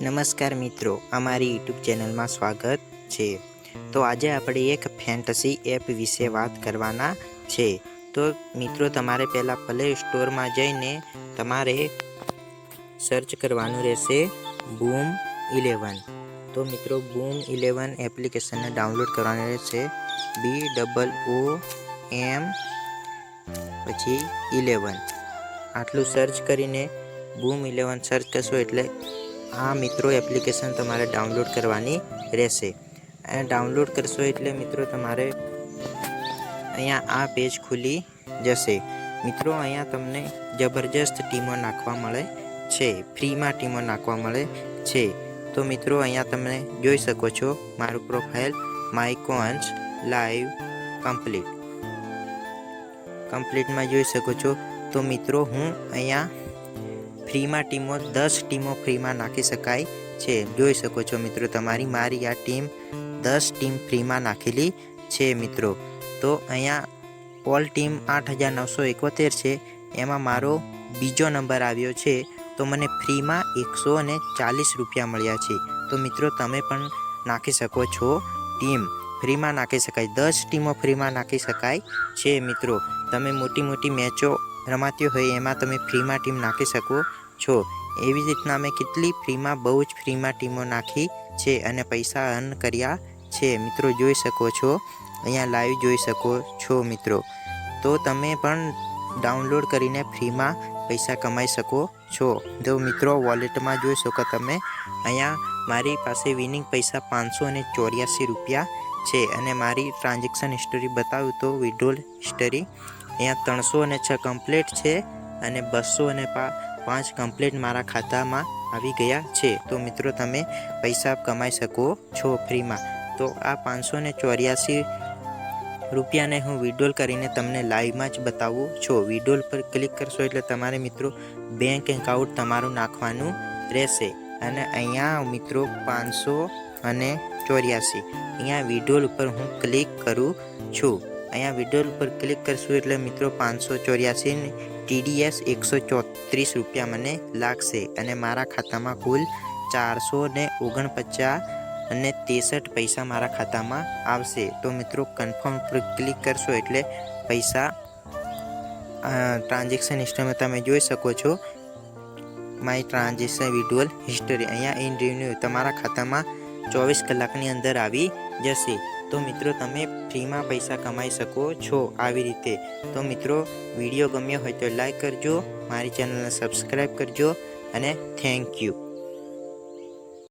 નમસ્કાર મિત્રો, અમારી યુટ્યુબ ચેનલમાં સ્વાગત છે. તો આજે આપણે એક ફેન્ટસી એપ વિશે વાત કરવાના છે. તો મિત્રો, તમારે પહેલાં પ્લે સ્ટોરમાં જઈને તમારે સર્ચ કરવાનું રહેશે બૂમ ઇલેવન તો મિત્રો બૂમ ઇલેવન એપ્લિકેશનને ડાઉનલોડ કરવાનું રહેશે બી ડબલ ઓ એમ પછી ઇલેવન આટલું સર્ચ કરીને બૂમ ઇલેવન સર્ચ કરશો એટલે આ મિત્રો એપ્લિકેશન તમારે ડાઉનલોડ કરવાની રહેશે. અને ડાઉનલોડ કરશો એટલે મિત્રો તમારે અહીંયા આ પેજ ખુલી જશે. મિત્રો અહીંયા તમને જબરજસ્ત ટીમો નાખવા મળે છે. ફ્રીમાં ટીમો નાખવા મળે છે. તો મિત્રો અહીંયા તમે જોઈ શકો છો મારું પ્રોફાઇલ માઇકોન્સ લાઈવ કમ્પ્લીટ કમ્પ્લીટમાં જોઈ શકો છો. તો મિત્રો હું અહીંયા ફ્રીમાં ટીમો, દસ ટીમો ફ્રીમાં નાખી શકાય છે. જોઈ શકો છો મિત્રો, તમારી, મારી આ ટીમ દસ ટીમ ફ્રીમાં નાખેલી છે મિત્રો. તો અહીંયા ઓલ ટીમ આઠ હજાર નવસો એકોતેર છે. એમાં મારો બીજો નંબર આવ્યો છે. તો મને ફ્રીમાં એકસો અને ચાલીસ રૂપિયા મળ્યા છે. તો મિત્રો, તમે પણ નાખી શકો છો ટીમ. ફ્રીમાં નાખી શકાય. દસ ટીમો ફ્રીમાં નાખી શકાય છે મિત્રો. તમે મોટી મોટી મેચો રમાતી હોય, એમાં તમે ફ્રીમાં ટીમ નાખી શકો છો. એવી રીતના અમે કેટલી ફ્રીમાં, બહુ જ ફ્રીમાં ટીમો નાખી છે અને પૈસા અર્ન કર્યા છે. મિત્રો, જોઈ શકો છો. અહીંયા લાઈવ જોઈ શકો છો, મિત્રો. તો તમે પણ ડાઉનલોડ કરીને ફ્રીમાં પૈસા કમાઈ શકો છો. જો મિત્રો વોલેટમાં જોઈ શકો તમે, અહીંયા મારી પાસે વિનિંગ પૈસા પાંચસો અને ચોર્યાસી રૂપિયા છે. અને મારી ટ્રાન્ઝેક્શન હિસ્ટરી બતાવું તો વિડ્રોલ હિસ્ટરી અહીંયા ત્રણસો અને છ કમ્પ્લીટ છે અને બસો અને પાંચ કમ્પ્લીટ મારા ખાતામાં આવી ગયા છે. તો મિત્રો, તમે પૈસા કમાઈ શકો છો ફ્રીમાં. તો આ પાંચસો ને ચોર્યાસી રૂપિયાને હું વિડ્રોલ કરીને તમને લાઈવમાં જ બતાવું છું. વિડ્રોલ પર ક્લિક કરશો એટલે તમારે મિત્રો, બેંક એકાઉન્ટ તમારું નાખવાનું રહેશે. અને અહીંયા મિત્રો, પાંચસો અને ચોર્યાસી. અહીંયા વિડ્રોલ ઉપર હું ક્લિક કરું છું. અહીંયા વિડ્રોલ ઉપર ક્લિક કરશું એટલે મિત્રો પાંચસો ચોર્યાસી ટીડીએસ એકસો ચોત્રીસ રૂપિયા મને લાગશે અને મારા ખાતામાં કુલ ચારસો ને ઓગણપચાસ અને ત્રેસઠ પૈસા મારા ખાતામાં આવશે. તો મિત્રો કન્ફર્મ પર ક્લિક કરશો એટલે પૈસા ટ્રાન્ઝેક્શન હિસ્ટ્રીમાં તમે જોઈ શકો છો. માય ટ્રાન્ઝેક્શન વિડ્યુઅલ હિસ્ટરી અહીંયા ઇન રિન્યુ તમારા ખાતામાં ચોવીસ કલાકની અંદર આવી જશે. તો મિત્રો તમે ફ્રીમાં પૈસા કમાઈ શકો છો આવી રીતે. તો મિત્રો, વીડિયો ગમ્યો હોય તો લાઈક કરજો, મારી ચેનલને સબસ્ક્રાઈબ કરજો અને થેન્ક યુ.